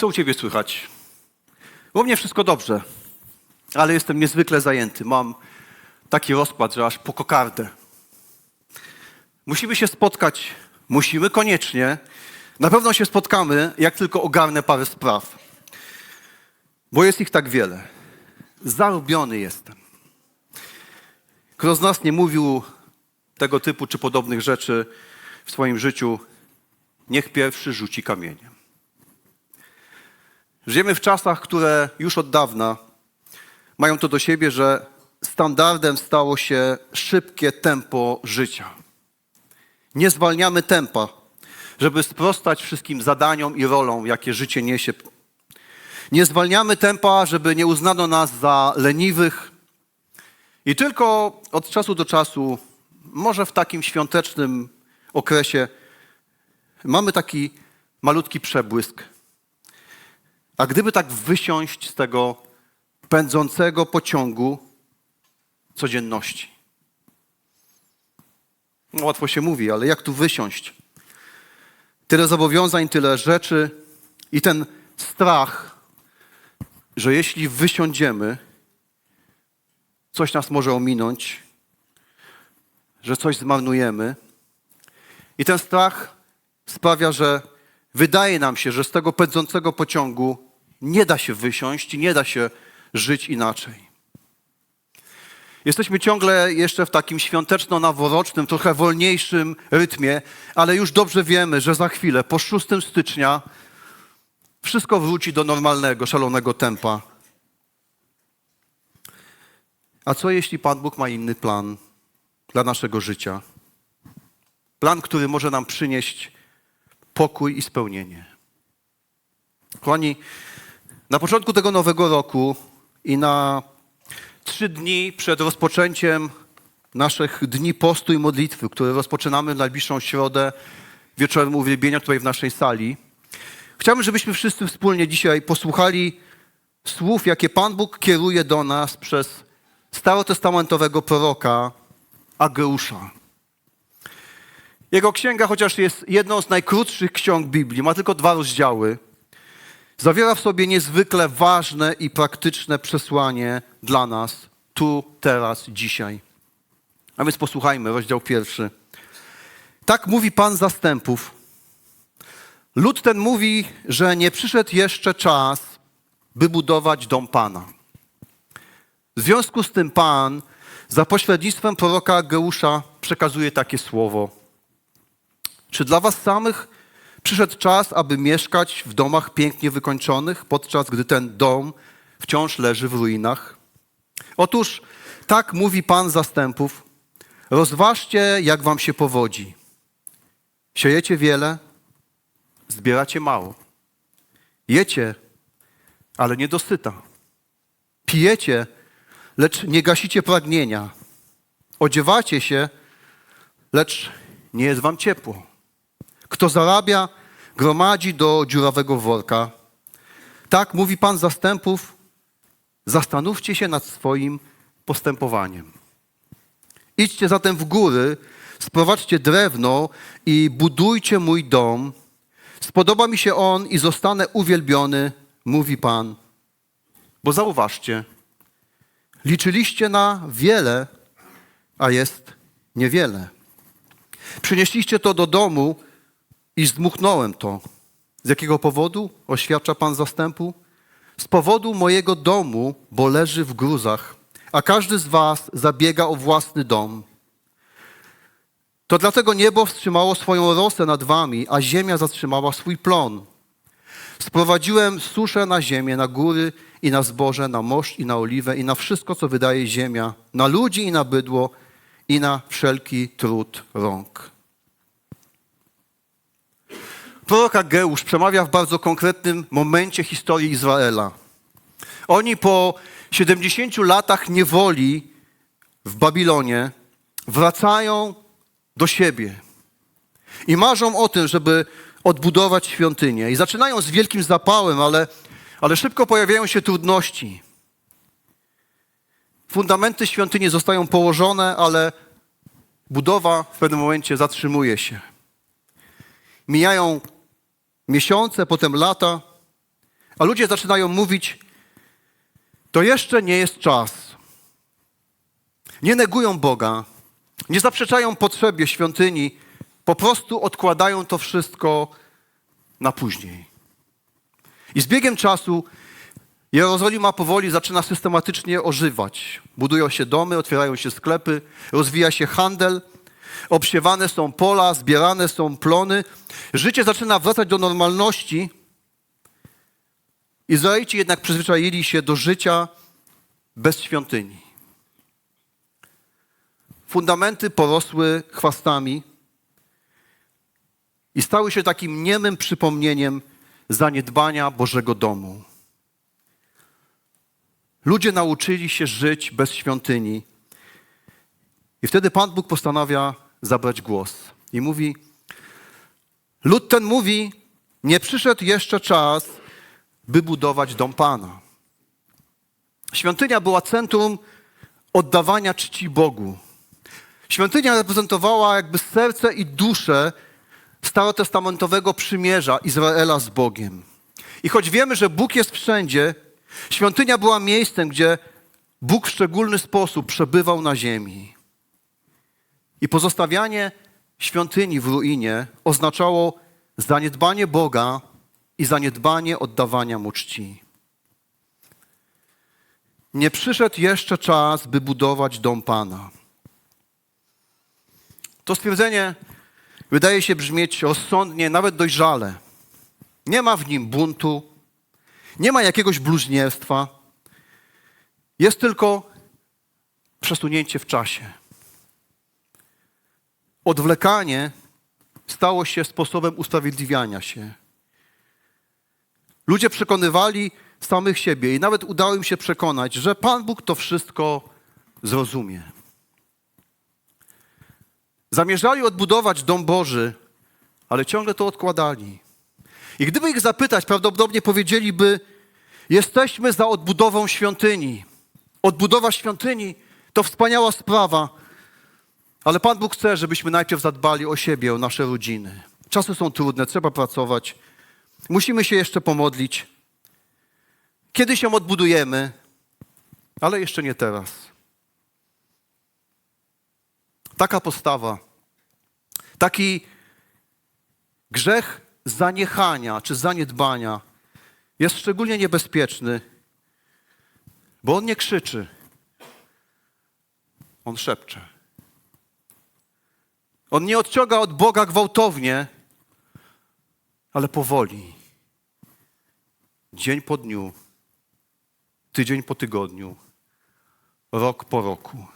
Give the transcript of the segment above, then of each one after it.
Co u ciebie słychać? U mnie wszystko dobrze, ale jestem niezwykle zajęty. Mam taki rozkład, że aż po kokardę. Musimy się spotkać, musimy koniecznie. Na pewno się spotkamy, jak tylko ogarnę parę spraw. Bo jest ich tak wiele. Zarobiony jestem. Kto z nas nie mówił tego typu czy podobnych rzeczy w swoim życiu, niech pierwszy rzuci kamieniem. Żyjemy w czasach, które już od dawna mają to do siebie, że standardem stało się szybkie tempo życia. Nie zwalniamy tempa, żeby sprostać wszystkim zadaniom i rolom, jakie życie niesie. Nie zwalniamy tempa, żeby nie uznano nas za leniwych. I tylko od czasu do czasu, może w takim świątecznym okresie, mamy taki malutki przebłysk. A gdyby tak wysiąść z tego pędzącego pociągu codzienności? No, łatwo się mówi, ale jak tu wysiąść? Tyle zobowiązań, tyle rzeczy i ten strach, że jeśli wysiądziemy, coś nas może ominąć, że coś zmarnujemy. I ten strach sprawia, że wydaje nam się, że z tego pędzącego pociągu nie da się wysiąść nie da się żyć inaczej. Jesteśmy ciągle jeszcze w takim świąteczno-noworocznym, trochę wolniejszym rytmie, ale już dobrze wiemy, że za chwilę, po 6 stycznia, wszystko wróci do normalnego, szalonego tempa. A co jeśli Pan Bóg ma inny plan dla naszego życia? Plan, który może nam przynieść pokój i spełnienie. Kochani, na początku tego nowego roku i na trzy dni przed rozpoczęciem naszych dni postu i modlitwy, które rozpoczynamy w najbliższą środę wieczorem uwielbienia tutaj w naszej sali, chciałbym, żebyśmy wszyscy wspólnie dzisiaj posłuchali słów, jakie Pan Bóg kieruje do nas przez starotestamentowego proroka Ageusza. Jego księga, chociaż jest jedną z najkrótszych ksiąg Biblii, ma tylko dwa rozdziały, zawiera w sobie niezwykle ważne i praktyczne przesłanie dla nas tu, teraz, dzisiaj. A więc posłuchajmy, rozdział pierwszy. Tak mówi Pan zastępów. Lud ten mówi, że nie przyszedł jeszcze czas, by budować dom Pana. W związku z tym Pan za pośrednictwem proroka Ageusza przekazuje takie słowo. Czy dla was samych przyszedł czas, aby mieszkać w domach pięknie wykończonych, podczas gdy ten dom wciąż leży w ruinach? Otóż tak mówi Pan zastępów. Rozważcie, jak wam się powodzi. Siejecie wiele, zbieracie mało. Jecie, ale nie dosyta. Pijecie, lecz nie gasicie pragnienia. Odziewacie się, lecz nie jest wam ciepło. Kto zarabia, gromadzi do dziurawego worka. Tak mówi Pan zastępów, zastanówcie się nad swoim postępowaniem. Idźcie zatem w góry, sprowadźcie drewno i budujcie mój dom. Spodoba mi się on i zostanę uwielbiony, mówi Pan. Bo zauważcie, liczyliście na wiele, a jest niewiele. Przynieśliście to do domu i zdmuchnąłem to. Z jakiego powodu? Oświadcza Pan zastępu. Z powodu mojego domu, bo leży w gruzach, a każdy z Was zabiega o własny dom. To dlatego niebo wstrzymało swoją rosę nad Wami, a ziemia zatrzymała swój plon. Sprowadziłem suszę na ziemię, na góry i na zboże, na moszcz i na oliwę i na wszystko, co wydaje ziemia, na ludzi i na bydło i na wszelki trud rąk. Prorok Ageusz przemawia w bardzo konkretnym momencie historii Izraela. Oni po 70 latach niewoli w Babilonie wracają do siebie i marzą o tym, żeby odbudować świątynię. I zaczynają z wielkim zapałem, ale, ale szybko pojawiają się trudności. Fundamenty świątyni zostają położone, ale budowa w pewnym momencie zatrzymuje się. Mijają miesiące, potem lata A ludzie zaczynają mówić, to jeszcze nie jest czas. Nie negują Boga, nie zaprzeczają potrzebie świątyni, po prostu odkładają to wszystko na później. I z biegiem czasu Jerozolima powoli zaczyna systematycznie ożywać. Budują się domy, otwierają się sklepy, rozwija się handel, obsiewane są pola, zbierane są plony. Życie zaczyna wracać do normalności. Izraelici jednak przyzwyczaili się do życia bez świątyni. Fundamenty porosły chwastami i stały się takim niemym przypomnieniem zaniedbania Bożego domu. Ludzie nauczyli się żyć bez świątyni. I wtedy Pan Bóg postanawia zabrać głos. I mówi: Lud ten mówi: Nie przyszedł jeszcze czas, by budować dom Pana. Świątynia była centrum oddawania czci Bogu. Świątynia reprezentowała jakby serce i duszę starotestamentowego przymierza Izraela z Bogiem. I choć wiemy, że Bóg jest wszędzie, świątynia była miejscem, gdzie Bóg w szczególny sposób przebywał na ziemi. I pozostawianie świątyni w ruinie oznaczało zaniedbanie Boga i zaniedbanie oddawania mu czci. Nie przyszedł jeszcze czas, by budować dom Pana. To stwierdzenie wydaje się brzmieć rozsądnie, nawet dojrzale. Nie ma w nim buntu, nie ma jakiegoś bluźnierstwa. Jest tylko przesunięcie w czasie. Odwlekanie stało się sposobem usprawiedliwiania się. Ludzie przekonywali samych siebie i nawet udało im się przekonać, że Pan Bóg to wszystko zrozumie. Zamierzali odbudować dom Boży, ale ciągle to odkładali. I gdyby ich zapytać, prawdopodobnie powiedzieliby: Jesteśmy za odbudową świątyni. Odbudowa świątyni to wspaniała sprawa, ale Pan Bóg chce, żebyśmy najpierw zadbali o siebie, o nasze rodziny. Czasy są trudne, trzeba pracować. Musimy się jeszcze pomodlić. Kiedyś ją odbudujemy, ale jeszcze nie teraz. Taka postawa, taki grzech zaniechania czy zaniedbania jest szczególnie niebezpieczny, bo on nie krzyczy, on szepcze. On nie odciąga od Boga gwałtownie, ale powoli. Dzień po dniu, tydzień po tygodniu, rok po roku.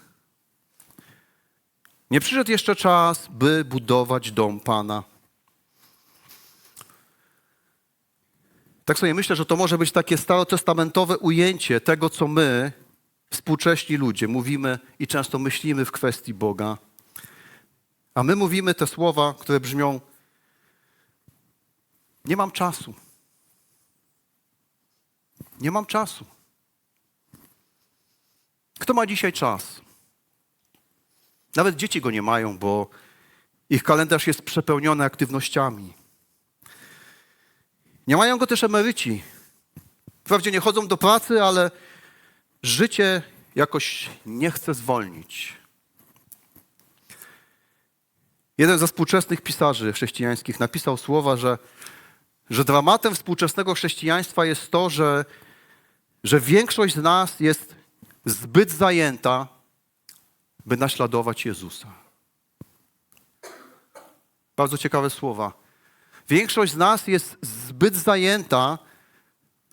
Nie przyszedł jeszcze czas, by budować dom Pana. Tak sobie myślę, że to może być takie starotestamentowe ujęcie tego, co my, współcześni ludzie, mówimy i często myślimy w kwestii Boga. A my mówimy te słowa, które brzmią: Nie mam czasu. Nie mam czasu. Kto ma dzisiaj czas? Nawet dzieci go nie mają, bo ich kalendarz jest przepełniony aktywnościami. Nie mają go też emeryci. Wprawdzie nie chodzą do pracy, ale życie jakoś nie chce zwolnić. Jeden ze współczesnych pisarzy chrześcijańskich napisał słowa, że, że dramatem współczesnego chrześcijaństwa jest to, że, że większość z nas jest zbyt zajęta, by naśladować Jezusa. Bardzo ciekawe słowa. Większość z nas jest zbyt zajęta,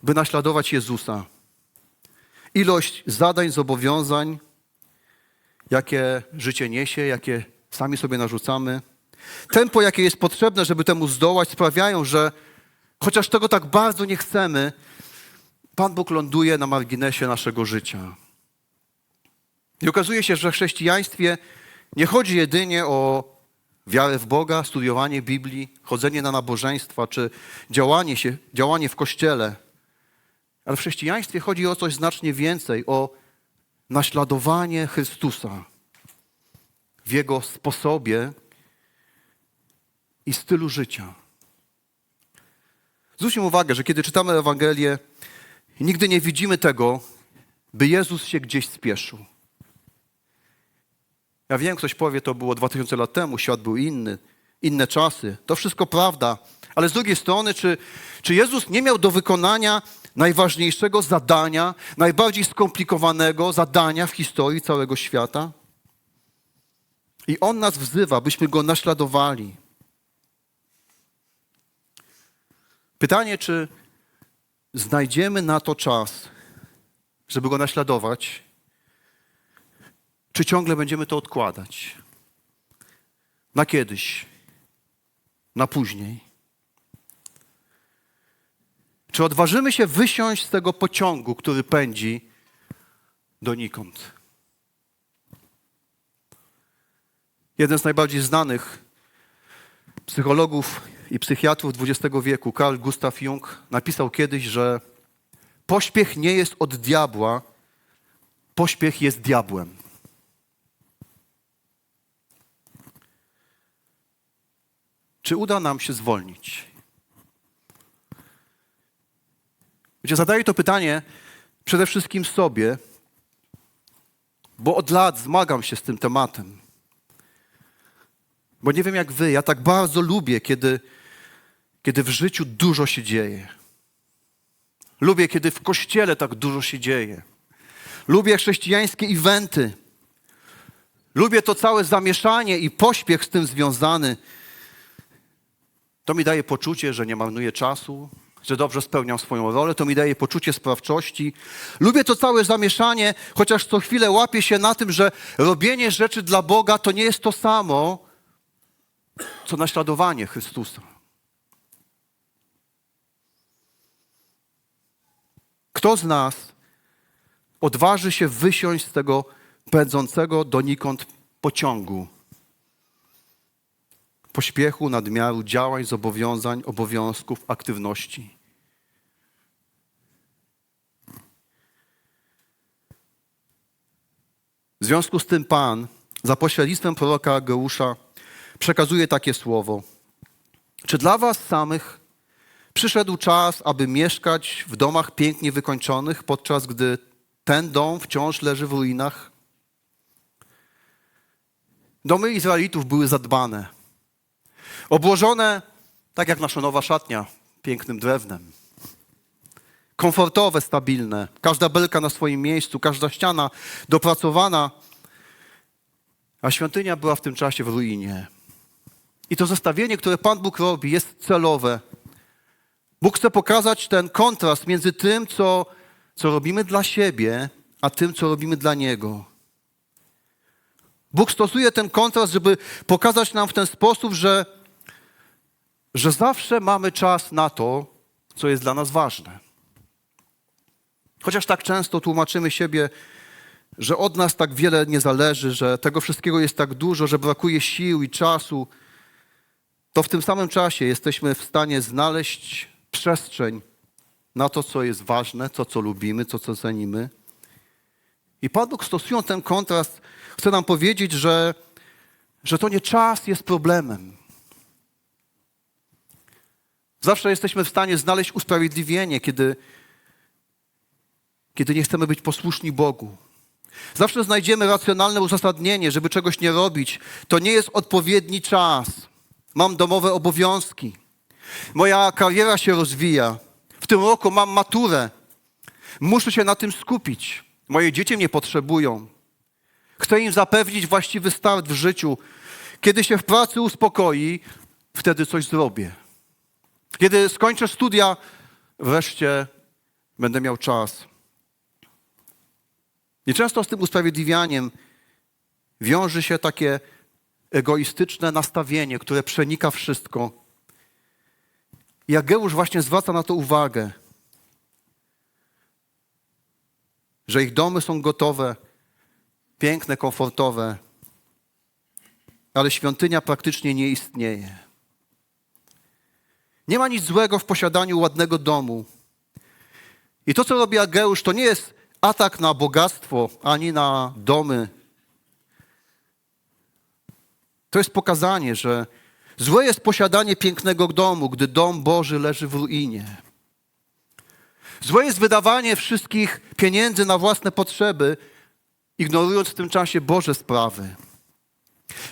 by naśladować Jezusa. Ilość zadań, zobowiązań, jakie życie niesie, jakie sami sobie narzucamy, tempo, jakie jest potrzebne, żeby temu zdołać, sprawiają, że chociaż tego tak bardzo nie chcemy, Pan Bóg ląduje na marginesie naszego życia. I okazuje się, że w chrześcijaństwie nie chodzi jedynie o wiarę w Boga, studiowanie Biblii, chodzenie na nabożeństwa czy działanie, się, działanie w kościele. Ale w chrześcijaństwie chodzi o coś znacznie więcej, o naśladowanie Chrystusa w Jego sposobie i stylu życia. Zwróćmy uwagę, że kiedy czytamy Ewangelię, nigdy nie widzimy tego, by Jezus się gdzieś spieszył. Ja wiem, ktoś powie, to było 2000 lat temu, świat był inny, inne czasy. To wszystko prawda. Ale z drugiej strony, czy, czy Jezus nie miał do wykonania najważniejszego zadania, najbardziej skomplikowanego zadania w historii całego świata? I On nas wzywa, byśmy Go naśladowali. Pytanie, czy znajdziemy na to czas, żeby Go naśladować, czy ciągle będziemy to odkładać? Na kiedyś, na później. Czy odważymy się wysiąść z tego pociągu, który pędzi donikąd? Jeden z najbardziej znanych psychologów i psychiatrów XX wieku, Carl Gustav Jung, napisał kiedyś, że pośpiech nie jest od diabła, pośpiech jest diabłem. Czy uda nam się zwolnić? Wiecie, zadaję to pytanie przede wszystkim sobie, bo od lat zmagam się z tym tematem. Bo nie wiem jak wy, ja tak bardzo lubię, kiedy, kiedy w życiu dużo się dzieje. Lubię, kiedy w kościele tak dużo się dzieje. Lubię chrześcijańskie eventy. Lubię to całe zamieszanie i pośpiech z tym związany. To mi daje poczucie, że nie marnuję czasu, że dobrze spełniam swoją rolę, to mi daje poczucie sprawczości. Lubię to całe zamieszanie, chociaż co chwilę łapię się na tym, że robienie rzeczy dla Boga to nie jest to samo, co naśladowanie Chrystusa. Kto z nas odważy się wysiąść z tego pędzącego donikąd pociągu? Pośpiechu, nadmiaru, działań, zobowiązań, obowiązków, aktywności. W związku z tym Pan za pośrednictwem proroka Ageusza przekazuje takie słowo. Czy dla was samych przyszedł czas, aby mieszkać w domach pięknie wykończonych, podczas gdy ten dom wciąż leży w ruinach? Domy Izraelitów były zadbane, obłożone, tak jak nasza nowa szatnia, pięknym drewnem. Komfortowe, stabilne, każda belka na swoim miejscu, każda ściana dopracowana, a świątynia była w tym czasie w ruinie. I to zestawienie, które Pan Bóg robi, jest celowe. Bóg chce pokazać ten kontrast między tym, co, co robimy dla siebie, a tym, co robimy dla Niego. Bóg stosuje ten kontrast, żeby pokazać nam w ten sposób, że, że zawsze mamy czas na to, co jest dla nas ważne. Chociaż tak często tłumaczymy siebie, że od nas tak wiele nie zależy, że tego wszystkiego jest tak dużo, że brakuje sił i czasu, to w tym samym czasie jesteśmy w stanie znaleźć przestrzeń na to, co jest ważne, to, co lubimy, to, co cenimy. I Bóg stosując ten kontrast, chce nam powiedzieć, że, że to nie czas jest problemem. Zawsze jesteśmy w stanie znaleźć usprawiedliwienie, kiedy, kiedy nie chcemy być posłuszni Bogu. Zawsze znajdziemy racjonalne uzasadnienie, żeby czegoś nie robić. To nie jest odpowiedni czas. Mam domowe obowiązki. Moja kariera się rozwija. W tym roku mam maturę. Muszę się na tym skupić. Moje dzieci mnie potrzebują. Chcę im zapewnić właściwy start w życiu. Kiedy się w pracy uspokoi, wtedy coś zrobię. Kiedy skończę studia, wreszcie będę miał czas. I często z tym usprawiedliwianiem wiąże się takie egoistyczne nastawienie, które przenika wszystko. I Ageusz właśnie zwraca na to uwagę, że ich domy są gotowe, piękne, komfortowe, ale świątynia praktycznie nie istnieje. Nie ma nic złego w posiadaniu ładnego domu. I to, co robi Ageusz, to nie jest atak na bogactwo ani na domy. To jest pokazanie, że Złe jest posiadanie pięknego domu, gdy dom Boży leży w ruinie. Złe jest wydawanie wszystkich pieniędzy na własne potrzeby, ignorując w tym czasie Boże sprawy.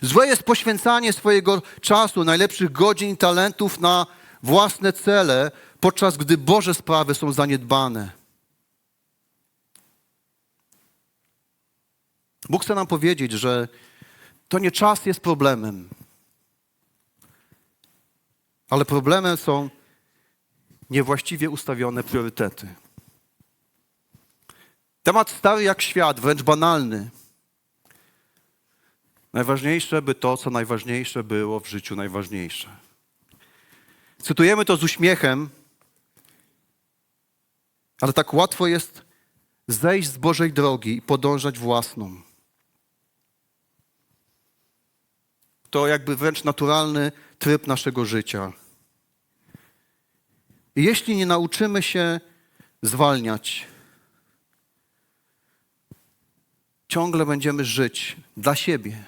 Złe jest poświęcanie swojego czasu, najlepszych godzin talentów na własne cele, podczas gdy Boże sprawy są zaniedbane. Bóg chce nam powiedzieć, że to nie czas jest problemem, ale problemem są niewłaściwie ustawione priorytety. Temat stary jak świat, wręcz banalny. Najważniejsze, by to, co najważniejsze było w życiu najważniejsze. Cytujemy to z uśmiechem, ale tak łatwo jest zejść z Bożej drogi i podążać własną. To jakby wręcz naturalny tryb naszego życia. I jeśli nie nauczymy się zwalniać, ciągle będziemy żyć dla siebie.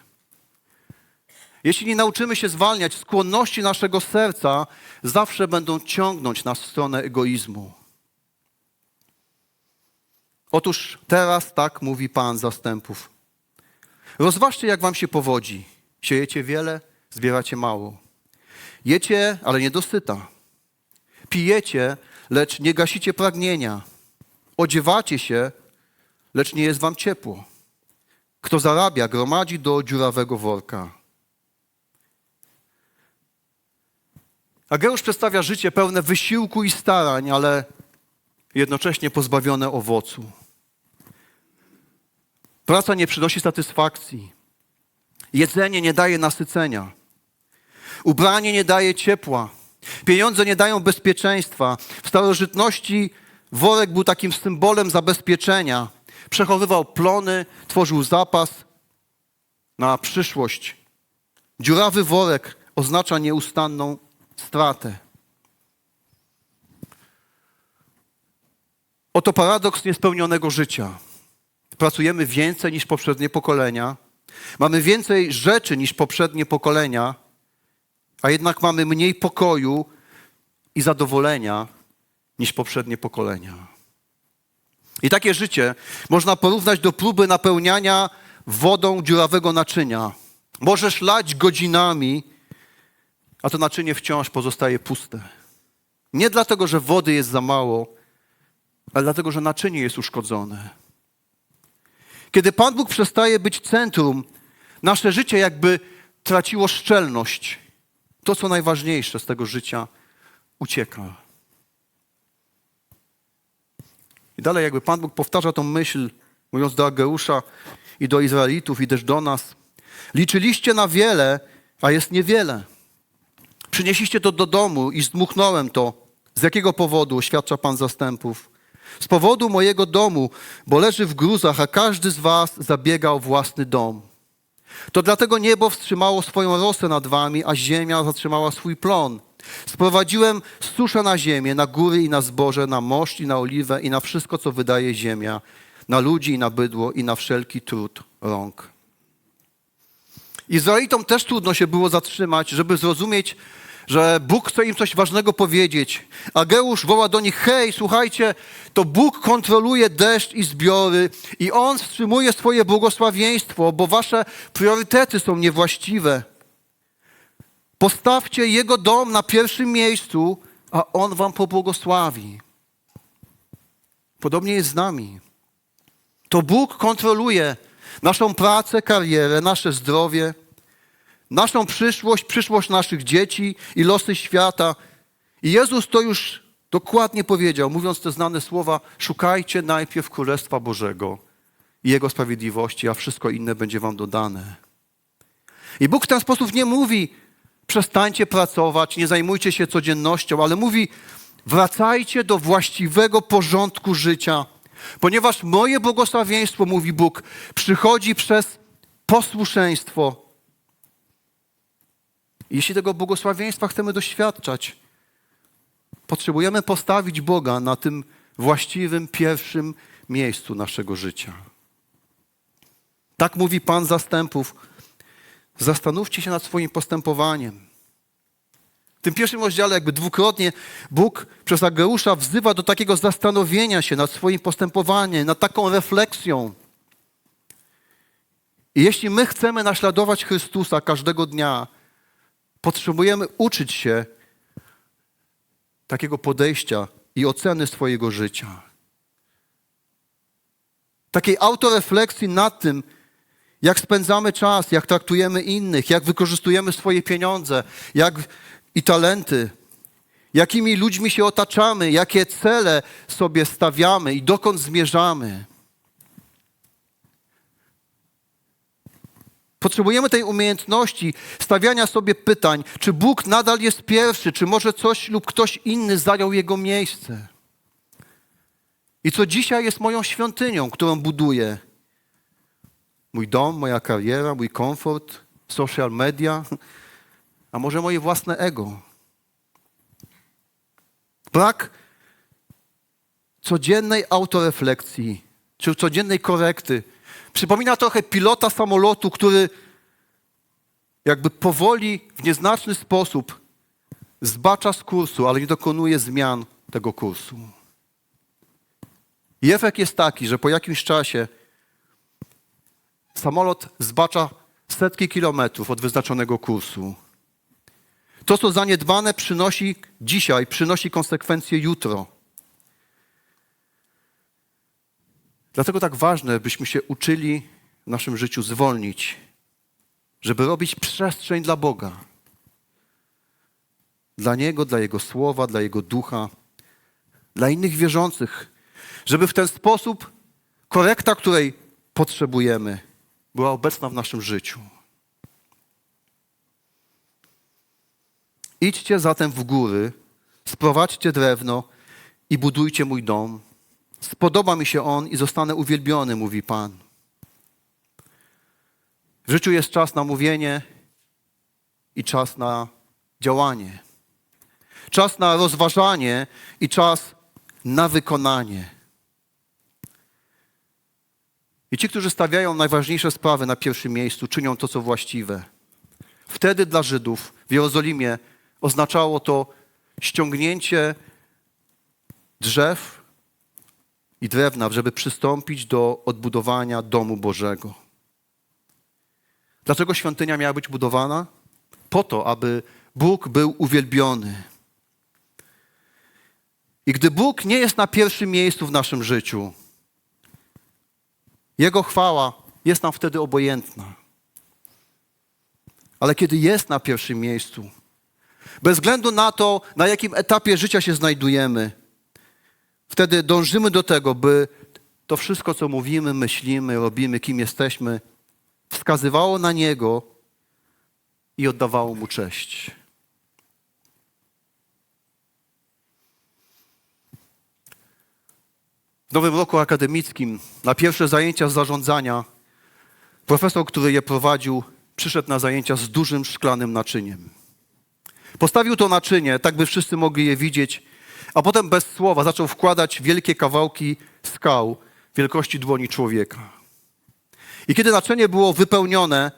Jeśli nie nauczymy się zwalniać, skłonności naszego serca zawsze będą ciągnąć nas w stronę egoizmu. Otóż teraz tak mówi Pan zastępów. Rozważcie, jak wam się powodzi. Siejecie wiele, zbieracie mało. Jecie, ale nie dosyta. Pijecie, lecz nie gasicie pragnienia. Odziewacie się, lecz nie jest wam ciepło. Kto zarabia, gromadzi do dziurawego worka. Ageusz przedstawia życie pełne wysiłku i starań, ale jednocześnie pozbawione owocu. Praca nie przynosi satysfakcji. Jedzenie nie daje nasycenia. Ubranie nie daje ciepła. Pieniądze nie dają bezpieczeństwa. W starożytności worek był takim symbolem zabezpieczenia. Przechowywał plony, tworzył zapas na przyszłość. Dziurawy worek oznacza nieustanną stratę. Oto paradoks niespełnionego życia. Pracujemy więcej niż poprzednie pokolenia, mamy więcej rzeczy niż poprzednie pokolenia, a jednak mamy mniej pokoju i zadowolenia niż poprzednie pokolenia. I takie życie można porównać do próby napełniania wodą dziurawego naczynia. Możesz lać godzinami, a to naczynie wciąż pozostaje puste. Nie dlatego, że wody jest za mało, ale dlatego, że naczynie jest uszkodzone. Kiedy Pan Bóg przestaje być centrum, nasze życie jakby traciło szczelność. To, co najważniejsze z tego życia, ucieka. I dalej jakby Pan Bóg powtarza tą myśl, mówiąc do Ageusza i do Izraelitów i też do nas. Liczyliście na wiele, a jest niewiele. Przynieśliście to do domu i zdmuchnąłem to. Z jakiego powodu, oświadcza Pan zastępów? Z powodu mojego domu, bo leży w gruzach, a każdy z was zabiega o własny dom. To dlatego niebo wstrzymało swoją rosę nad wami, a ziemia zatrzymała swój plon. Sprowadziłem suszę na ziemię, na góry i na zboże, na moszcz i na oliwę i na wszystko, co wydaje ziemia, na ludzi i na bydło i na wszelki trud rąk. Izraelitom też trudno się było zatrzymać, żeby zrozumieć, że Bóg chce im coś ważnego powiedzieć. Ageusz woła do nich: Hej, słuchajcie, to Bóg kontroluje deszcz i zbiory, i On wstrzymuje swoje błogosławieństwo, bo wasze priorytety są niewłaściwe. Postawcie Jego dom na pierwszym miejscu, a On wam pobłogosławi. Podobnie jest z nami. To Bóg kontroluje naszą pracę, karierę, nasze zdrowie, naszą przyszłość, przyszłość naszych dzieci i losy świata. I Jezus to już dokładnie powiedział, mówiąc te znane słowa: Szukajcie najpierw Królestwa Bożego i Jego sprawiedliwości, a wszystko inne będzie Wam dodane. I Bóg w ten sposób nie mówi: przestańcie pracować, nie zajmujcie się codziennością, ale mówi: wracajcie do właściwego porządku życia, ponieważ moje błogosławieństwo, mówi Bóg, przychodzi przez posłuszeństwo. Jeśli tego błogosławieństwa chcemy doświadczać, potrzebujemy postawić Boga na tym właściwym pierwszym miejscu naszego życia. Tak mówi Pan zastępów. Zastanówcie się nad swoim postępowaniem. W tym pierwszym rozdziale jakby dwukrotnie Bóg przez Ageusza wzywa do takiego zastanowienia się nad swoim postępowaniem, nad taką refleksją. I jeśli my chcemy naśladować Chrystusa każdego dnia, potrzebujemy uczyć się takiego podejścia i oceny swojego życia. Takiej autorefleksji nad tym, jak spędzamy czas, jak traktujemy innych, jak wykorzystujemy swoje pieniądze jak i talenty, jakimi ludźmi się otaczamy, jakie cele sobie stawiamy i dokąd zmierzamy. Potrzebujemy tej umiejętności stawiania sobie pytań, czy Bóg nadal jest pierwszy, czy może coś lub ktoś inny zajął jego miejsce. I co dzisiaj jest moją świątynią, którą buduję? Mój dom, moja kariera, mój komfort, social media, a może moje własne ego. Brak codziennej autorefleksji, czy codziennej korekty. Przypomina trochę pilota samolotu, który jakby powoli, w nieznaczny sposób zbacza z kursu, ale nie dokonuje zmian tego kursu. I efekt jest taki, że po jakimś czasie samolot zbacza setki kilometrów od wyznaczonego kursu. To, co zaniedbane przynosi dzisiaj, przynosi konsekwencje jutro. Dlatego tak ważne, byśmy się uczyli w naszym życiu zwolnić, żeby robić przestrzeń dla Boga. Dla Niego, dla Jego słowa, dla Jego ducha, dla innych wierzących, żeby w ten sposób korekta, której potrzebujemy, była obecna w naszym życiu. Idźcie zatem w góry, sprowadźcie drewno i budujcie mój dom. Spodoba mi się on i zostanę uwielbiony, mówi Pan. W życiu jest czas na mówienie i czas na działanie. Czas na rozważanie i czas na wykonanie. I ci, którzy stawiają najważniejsze sprawy na pierwszym miejscu, czynią to, co właściwe. Wtedy dla Żydów w Jerozolimie oznaczało to ściągnięcie drzew i drewna, żeby przystąpić do odbudowania domu Bożego. Dlaczego świątynia miała być budowana? Po to, aby Bóg był uwielbiony. I gdy Bóg nie jest na pierwszym miejscu w naszym życiu, Jego chwała jest nam wtedy obojętna. Ale kiedy jest na pierwszym miejscu, bez względu na to, na jakim etapie życia się znajdujemy, wtedy dążymy do tego, by to wszystko, co mówimy, myślimy, robimy, kim jesteśmy, wskazywało na Niego i oddawało Mu cześć. W nowym roku akademickim na pierwsze zajęcia z zarządzania profesor, który je prowadził, przyszedł na zajęcia z dużym szklanym naczyniem. Postawił to naczynie, tak by wszyscy mogli je widzieć, a potem bez słowa zaczął wkładać wielkie kawałki skał wielkości dłoni człowieka. I kiedy naczynie było wypełnione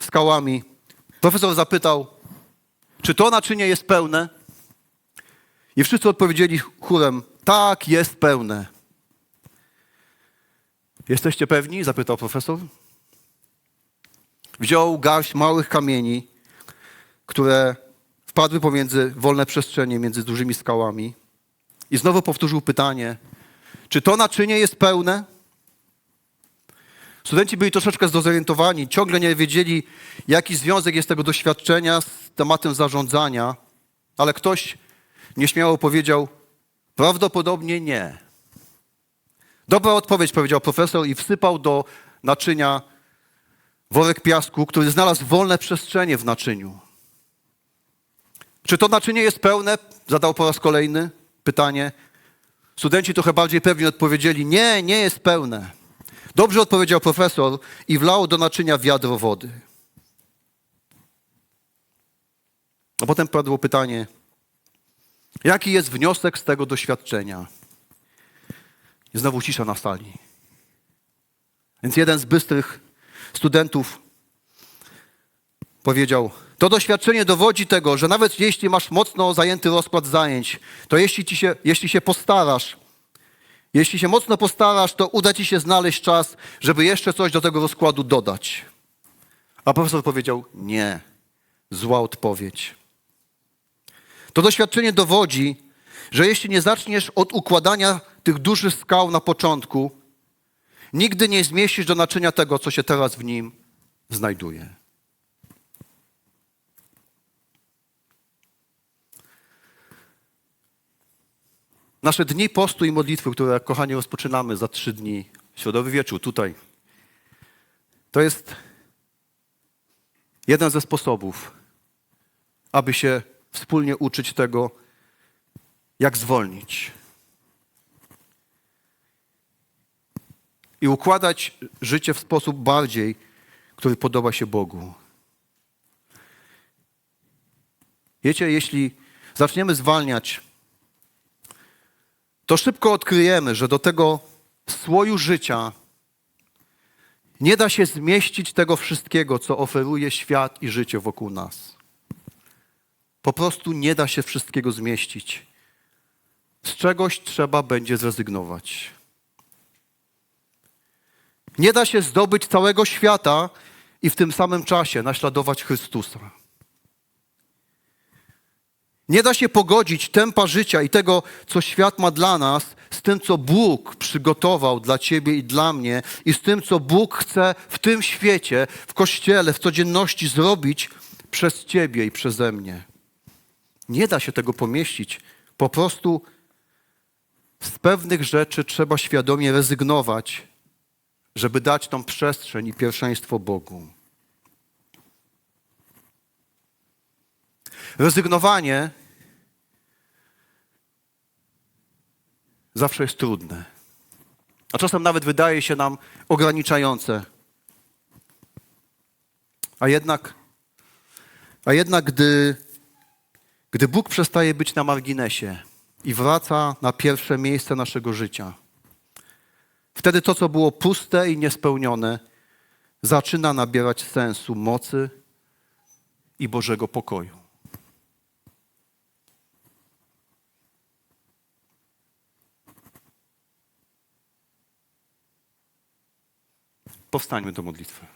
skałami, profesor zapytał, czy to naczynie jest pełne? I wszyscy odpowiedzieli chórem, tak, jest pełne. Jesteście pewni? zapytał profesor. Wziął garść małych kamieni, które wpadły pomiędzy wolne przestrzenie, między dużymi skałami. I znowu powtórzył pytanie, czy to naczynie jest pełne? Studenci byli troszeczkę zdezorientowani, ciągle nie wiedzieli, jaki związek jest tego doświadczenia z tematem zarządzania, ale ktoś nieśmiało powiedział, prawdopodobnie nie. Dobra odpowiedź, powiedział profesor i wsypał do naczynia worek piasku, który znalazł wolne przestrzenie w naczyniu. Czy to naczynie jest pełne? Zadał po raz kolejny pytanie. Studenci trochę bardziej pewnie odpowiedzieli: Nie, nie jest pełne. Dobrze odpowiedział profesor i wlał do naczynia wiadro wody. A potem padło pytanie: Jaki jest wniosek z tego doświadczenia? I znowu cisza na sali. Więc jeden z bystrych studentów powiedział: To doświadczenie dowodzi tego, że nawet jeśli masz mocno zajęty rozkład zajęć, to jeśli, ci się, jeśli się postarasz, jeśli się mocno postarasz, to uda ci się znaleźć czas, żeby jeszcze coś do tego rozkładu dodać. A profesor powiedział: Nie, zła odpowiedź. To doświadczenie dowodzi, że jeśli nie zaczniesz od układania tych dużych skał na początku, nigdy nie zmieścisz do naczynia tego, co się teraz w nim znajduje. Nasze dni postu i modlitwy, które, kochani, rozpoczynamy za trzy dni, środowy wieczór, tutaj, to jest jeden ze sposobów, aby się wspólnie uczyć tego, jak zwolnić. I układać życie w sposób bardziej, który podoba się Bogu. Wiecie, jeśli zaczniemy zwalniać, to szybko odkryjemy, że do tego słoju życia nie da się zmieścić tego wszystkiego, co oferuje świat i życie wokół nas. Po prostu nie da się wszystkiego zmieścić. Z czegoś trzeba będzie zrezygnować. Nie da się zdobyć całego świata i w tym samym czasie naśladować Chrystusa. Nie da się pogodzić tempa życia i tego, co świat ma dla nas, z tym, co Bóg przygotował dla Ciebie i dla mnie, i z tym, co Bóg chce w tym świecie, w kościele, w codzienności zrobić przez Ciebie i przeze mnie. Nie da się tego pomieścić. Po prostu z pewnych rzeczy trzeba świadomie rezygnować, żeby dać tą przestrzeń i pierwszeństwo Bogu. Rezygnowanie zawsze jest trudne, a czasem nawet wydaje się nam ograniczające. A jednak, a jednak gdy, gdy Bóg przestaje być na marginesie i wraca na pierwsze miejsce naszego życia, wtedy to, co było puste i niespełnione, zaczyna nabierać sensu mocy i Bożego pokoju. Powstańmy do modlitwy.